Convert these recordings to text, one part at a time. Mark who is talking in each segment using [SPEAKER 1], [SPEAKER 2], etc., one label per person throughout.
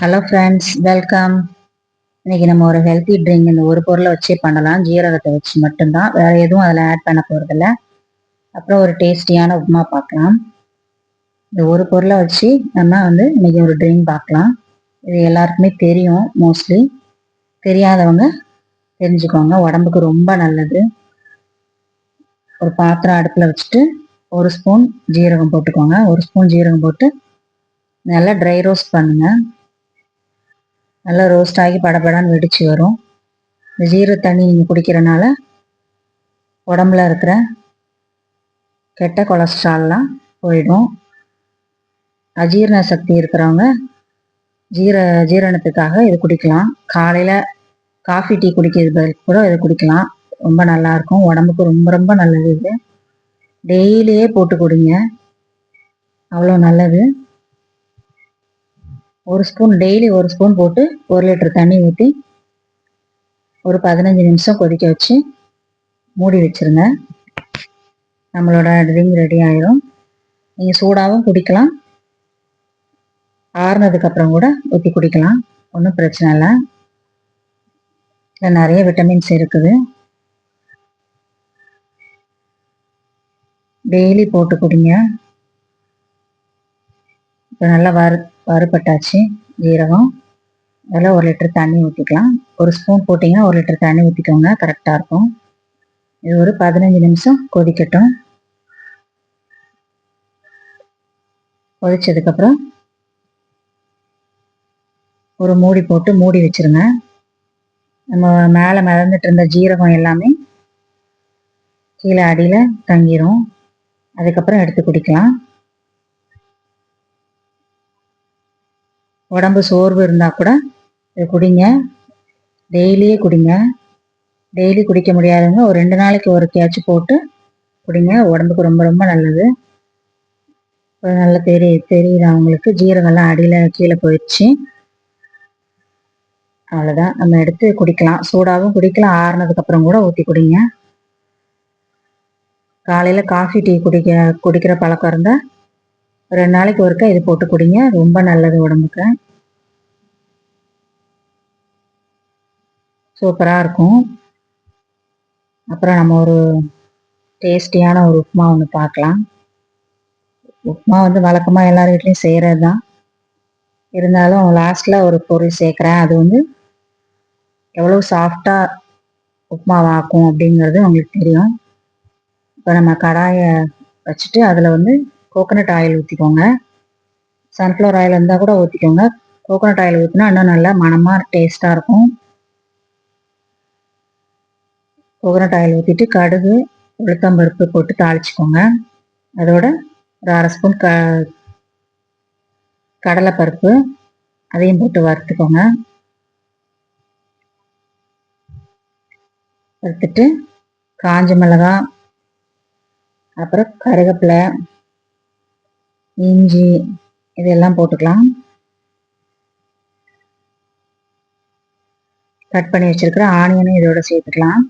[SPEAKER 1] Hello friends welcome இன்னைக்கு நம்ம ஒரு ஹெல்த்தி ட்ரிங்க் இந்த ஒரு பொருளை வச்சே பண்ணலாம். ஜீரகத்தை வச்சு மட்டும்தான். வேற எதுவும் அதில் ஆட் பண்ண போகிறதில்ல அப்புறம் ஒரு டேஸ்டியான உப்புமா பார்க்கலாம். இந்த ஒரு பொருளை வச்சு நம்ம வந்து இன்னைக்கு ஒரு ட்ரிங்க் பார்க்கலாம். இது எல்லாருக்குமே தெரியும் மோஸ்ட்லி தெரியாதவங்க தெரிஞ்சுக்கோங்க. உடம்புக்கு ரொம்ப நல்லது. ஒரு பாத்திரம் அடுப்பில் வச்சுட்டு ஒரு ஸ்பூன் ஜீரகம் போட்டுக்கோங்க. ஒரு ஸ்பூன் ஜீரகம் போட்டு நல்லா ட்ரை ரோஸ்ட் பண்ணுங்கள் நல்லா ரோஸ்ட் ஆகி படபடான்னு வெடிச்சு வரும். இந்த ஜீர தண்ணி நீங்கள் குடிக்கிறனால உடம்புல இருக்கிற கெட்ட கொலஸ்ட்ரால்லாம் போயிடும். அஜீரண சக்தி இருக்கிறவங்க ஜீர ஜீரணத்துக்காக இது குடிக்கலாம். காலையில் காஃபி டீ குடிக்கிறது கூட இது குடிக்கலாம். ரொம்ப நல்லா இருக்கும். உடம்புக்கு ரொம்ப ரொம்ப நல்லது இது. டெய்லியே போட்டு கொடுங்க. அவ்வளோ நல்லது. ஒரு ஸ்பூன் டெய்லி ஒரு ஸ்பூன் போட்டு ஒரு லிட்டர் தண்ணி ஊற்றி ஒரு பதினஞ்சு நிமிஷம் கொதிக்க வச்சு மூடி வச்சுருங்க. நம்மளோட ட்ரிங்க் ரெடி ஆயிரும். நீங்கள் சூடாகவும் குடிக்கலாம். ஆறுனதுக்கப்புறம் கூட ஊற்றி குடிக்கலாம். ஒன்றும் பிரச்சனை இல்லை. இதில் நிறைய விட்டமின்ஸ் இருக்குது. டெய்லி போட்டு குடிங்க. இப்போ நல்லா வறு வறுப்பட்டாச்சு ஜீரகம். அதில் ஒரு லிட்டர் தண்ணி ஊற்றிக்கலாம் ஒரு ஸ்பூன் போட்டிங்கன்னா ஒரு லிட்டர் தண்ணி ஊற்றிக்கோங்க கரெக்டாக இருக்கும். இது ஒரு பதினஞ்சு நிமிஷம் கொதிக்கட்டும். கொதிச்சதுக்கப்புறம் ஒரு மூடி போட்டு மூடி வச்சுருங்க. நம்ம மேலே மிதந்துட்டு இருந்த ஜீரகம் எல்லாமே கீழே அடியில் தங்கிரும். அதுக்கப்புறம் எடுத்து குடிக்கலாம். உடம்பு சோர்வு இருந்தால் கூட இதை குடிங்க. டெய்லியே குடிங்க. டெய்லி குடிக்க முடியாதவங்க ஒரு ரெண்டு நாளைக்கு ஒரு கேட்ச் போட்டு குடிங்க. உடம்புக்கு ரொம்ப ரொம்ப நல்லது. நல்லா தெரிய தெரியுது அவங்களுக்கு ஜீரகம்லாம் அடியில் கீழே போயிடுச்சு அவ்வளோதான் நம்ம எடுத்து குடிக்கலாம். சூடாகவும் குடிக்கலாம். ஆறுனதுக்கப்புறம் கூட ஊற்றி குடிங்க. காலையில் காஃபி டீ குடிக்க குடிக்கிற பழக்கம் இருந்தால் ரெண்டு நாளைக்கு ஒருக்கா இது போட்டு குடிங்க. ரொம்ப நல்லது உடம்புக்கு. சூப்பராக இருக்கும். அப்புறம் நம்ம ஒரு டேஸ்டியான ஒரு உப்புமா ஒன்று பார்க்கலாம் உப்புமா வந்து வழக்கமாக எல்லார் வீட்லேயும் செய்கிறது தான் இருந்தாலும் லாஸ்ட்டில் ஒரு பொருள் சேர்க்குறேன். அது வந்து எவ்வளோ சாஃப்டாக உப்புமாவாக்கும் அப்படிங்கிறது உங்களுக்கு தெரியும். இப்போ நம்ம கடாயை வச்சுட்டு அதில் வந்து கோகோனட் ஆயில் ஊற்றிக்கோங்க சன்ஃப்ளவர் ஆயில் இருந்தால் கூட ஊற்றிக்கோங்க கோகோனட் ஆயில் ஊற்றினா இன்னும் நல்லா மனமாக டேஸ்ட்டாக இருக்கும். கோகனட் ஆயில் ஊற்றிட்டு கடுகு உளுத்தம்பருப்பு போட்டு தாளிச்சுக்கோங்க. அதோட ஒரு அரை ஸ்பூன் க கடலைப்பருப்பு அதையும் போட்டு வறுத்துக்கோங்க. வறுத்துட்டு காஞ்ச மிளகாய் அப்புறம் கருவேப்பிலை இஞ்சி இதெல்லாம் போட்டுக்கலாம். கட் பண்ணி வச்சிருக்கிற ஆனியனும் இதோட சேர்த்துக்கலாம்.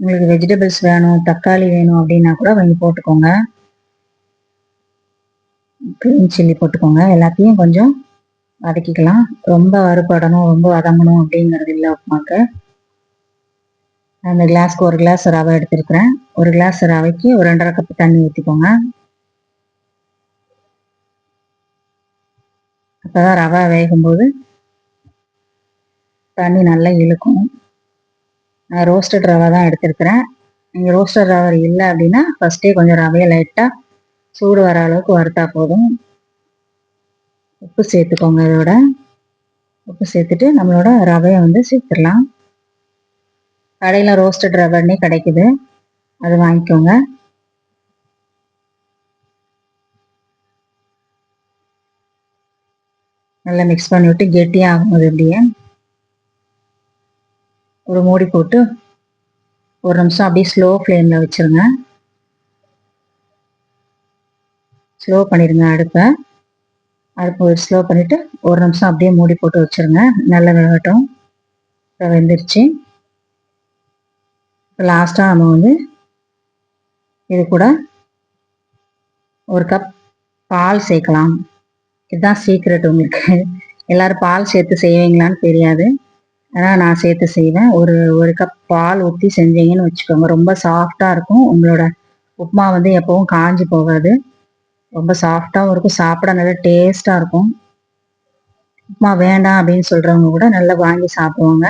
[SPEAKER 1] உங்களுக்கு வெஜிடபிள்ஸ் வேணும் தக்காளி வேணும் அப்படின்னா கூட வாங்கி போட்டுக்கோங்க. க்ரீன் சில்லி போட்டுக்கோங்க. எல்லாத்தையும் கொஞ்சம் வதக்கிக்கலாம். ரொம்ப வறுபடணும் ரொம்ப வதங்கணும் அப்படிங்கிறது இல்லை உப்புமாக்கு. அந்த கிளாஸ்க்கு ஒரு கிளாஸ் ரவை எடுத்துருக்குறேன். ஒரு கிளாஸ் ரவைக்கு ஒரு ரெண்டரை கப்பு தண்ணி ஊற்றிக்கோங்க அப்போதான் ரவை வேகும்போது தண்ணி நல்லா இழுக்கும். நான் ரோஸ்டட் ரவை தான் எடுத்திருக்கிறேன். நீங்கள் ரோஸ்டட் ரவை இல்லை அப்படின்னா ஃபஸ்ட்டே கொஞ்சம் ரவையை லைட்டாக சூடு வர அளவுக்கு வறுத்தா போதும். உப்பு சேர்த்துக்கோங்க இதோட. உப்பு சேர்த்துட்டு நம்மளோட ரவையை வந்து சேர்த்துடலாம். கடையில் ரோஸ்டட் ரவர்னே கிடைக்குது. அது வாங்கிக்கோங்க. நல்லா மிக்ஸ் பண்ணிவிட்டு கெட்டியாகும் ஆகும் அது அப்படியே. ஒரு மூடி போட்டு ஒரு நிமிஷம் அப்படியே ஸ்லோ ஃப்ளேமில் வச்சுருங்க. ஸ்லோ பண்ணிடுங்க அடுப்பை. அடுப்பு ஸ்லோ பண்ணிவிட்டு ஒரு நிமிஷம் அப்படியே மூடி போட்டு வச்சுருங்க. நல்லா வேகட்டும். வெந்துருச்சு. இப்போ லாஸ்ட்டாக நம்ம வந்து இது கூட ஒரு கப் பால் சேர்க்கலாம். இதுதான் சீக்ரெட் உங்களுக்கு. எல்லோரும் பால் சேர்த்து செய்வீங்களான்னு தெரியாது. ஆனால் நான் சேர்த்து செய்வேன். ஒரு ஒரு கப் பால் ஊற்றி செஞ்சீங்கன்னு வச்சுக்கோங்க. ரொம்ப சாஃப்டாக இருக்கும். உங்களோட உப்புமா வந்து எப்பவும் காஞ்சி போகாது. ரொம்ப சாஃப்டாகவும் இருக்கும். சாப்பிட நல்லா டேஸ்ட்டாக இருக்கும். உப்புமா வேண்டாம் அப்படின்னு சொல்கிறவங்க கூட நல்லா வாங்கி சாப்பிடுவாங்க.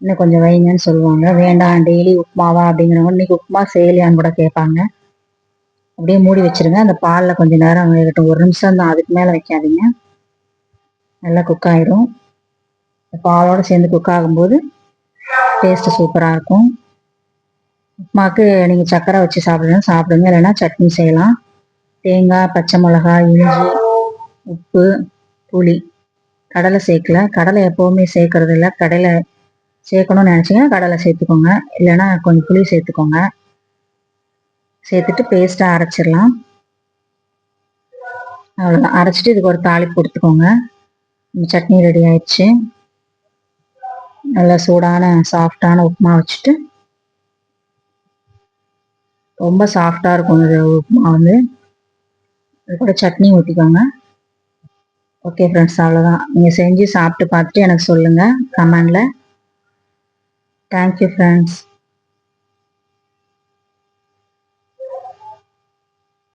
[SPEAKER 1] இன்னும் கொஞ்சம் வைங்கன்னு சொல்லுவாங்க. வேண்டாம் டெய்லி உப்புமாவா அப்படிங்கிறவங்க இன்னைக்கு உப்புமா செய்யலையான்னு கூட கேட்பாங்க. அப்படியே மூடி வச்சிருங்க. அந்த பாலில் கொஞ்சம் நேரம் வேகட்டும் ஒரு நிமிஷம் தான் அதுக்கு மேலே வைக்காதீங்க. நல்லா குக் ஆயிரும். பாலோடு சேர்ந்து குக் ஆகும்போது டேஸ்ட்டு சூப்பராக இருக்கும். உப்புமாக்கு நீங்கள் சக்கரை வச்சு சாப்பிடணும். சாப்பிடுங்க. இல்லைன்னா சட்னி செய்யலாம். தேங்காய் பச்சை மிளகாய் இஞ்சி உப்பு புளி. கடலை சேர்க்கல. கடலை எப்போவுமே சேர்க்கறது இல்லை. கடலை சேர்க்கணும்னு நினச்சிங்கன்னா கடலை சேர்த்துக்கோங்க. இல்லைன்னா கொஞ்சம் புளி சேர்த்துக்கோங்க. சேர்த்துட்டு பேஸ்ட்டாக அரைச்சிடலாம். அவ்வளோதான் அரைச்சிட்டு இதுக்கு ஒரு தாளிப்பு கொடுத்துக்கோங்க. சட்னி ரெடி ஆயிடுச்சு. நல்லா சூடான சாஃப்டான உப்புமா வச்சுட்டு ரொம்ப சாஃப்டாக இருக்கும் இந்த உப்புமா வந்து. அது கூட சட்னி ஊற்றிக்கோங்க ஓகே ஃப்ரெண்ட்ஸ் அவ்வளோதான் நீங்கள் செஞ்சு சாப்பிட்டு பார்த்துட்டு எனக்கு சொல்லுங்கள் கமெண்டில் தேங்க்யூ ஃப்ரெண்ட்ஸ்